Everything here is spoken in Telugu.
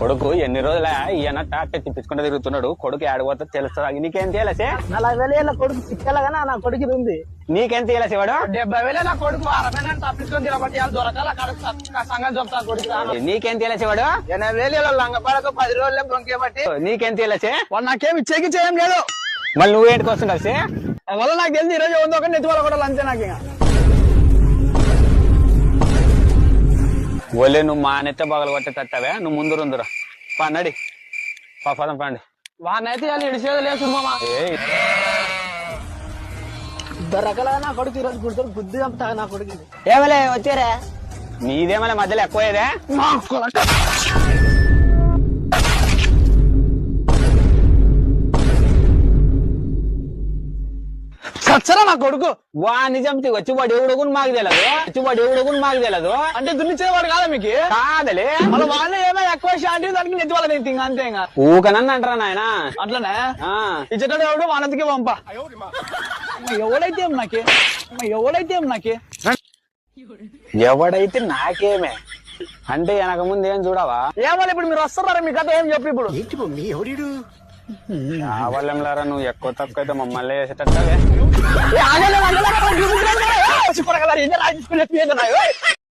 కొడుకు ఎన్ని రోజులే ఈయన ట్రాక్టర్ తిప్పించుకుంటూ తిరుగుతున్నాడు. కొడుకు ఆడిపోతే తెలుస్తుంది? నీకేం తెలిసే నలభై వేల కొడుకు చిక్కలగానే నా కొడుకు ఉంది. నీకేం తెలిసి వాడు? డెబ్బై వేలే నా కొడుకు తప్పించుకొని దొరకాల కొడుకు. నీకేం తెలిసి వాడు? ఎనభై వేలు లంగపడక పది రోజులే బొంకేబట్టి. నీకేం తెలిసే వాడు నాకేం ఇచ్చేకి చేయం లేదు. మళ్ళీ నువ్వేంటికి కలిసి వల్ల నాకు తెలిసి ఈరోజు ఉందో ఒకటి నెత్తి వాళ్ళ కూడా అంతే నాకు ఇంకా ఒలే నువ్వు మా నెత్త బగలు కొట్టే తట్టవే? నువ్వు ముందు రుందురా. పా నడి. పా పదం పండి వాడినైతే వాళ్ళు ఇడిచేది లేదు మామ ఇద్దరు నా కొడుకు ఈరోజు గుర్తు బుద్ధి చంపుతా నా కొడుకు ఏమలే వచ్చారా? నీదేమలే మధ్యలో ఎక్కువదే సచ్చరా నా కొడుకు? వాడిని చంపితే వచ్చి వాడు ఎవడు కూడా మాకు తెలియదు వచ్చి వాడు ఎవడు కూడా మాకు తెలియదు అంటే దున్నిచ్చేవాడు కాదా మీకు? కాదలే. మన వాళ్ళు ఏమో ఎక్కువ షాంటి దానికి నెత్తి వాళ్ళ నెత్తి ఇంకా అంతే ఇంకా. ఊకనన్ను అంటారా నాయన? అట్లనే? ఇచ్చేటాడు ఎవడు? వానతికి పంప. ఎవడైతే ఏం నాకే? ఎవడైతే ఏం నాకే? ఎవడైతే నాకేమే? అంటే వెనక ముందు ఏం చూడవా? ఏమన్నా ఇప్పుడు మీరు వస్తున్నారా మీ కథ? ఏం చెప్పి ఇప్పుడు? కావాలంలారా నువ్వు ఎక్కువ తక్కువ అయితే మమ్మల్ని వేసేటట్టు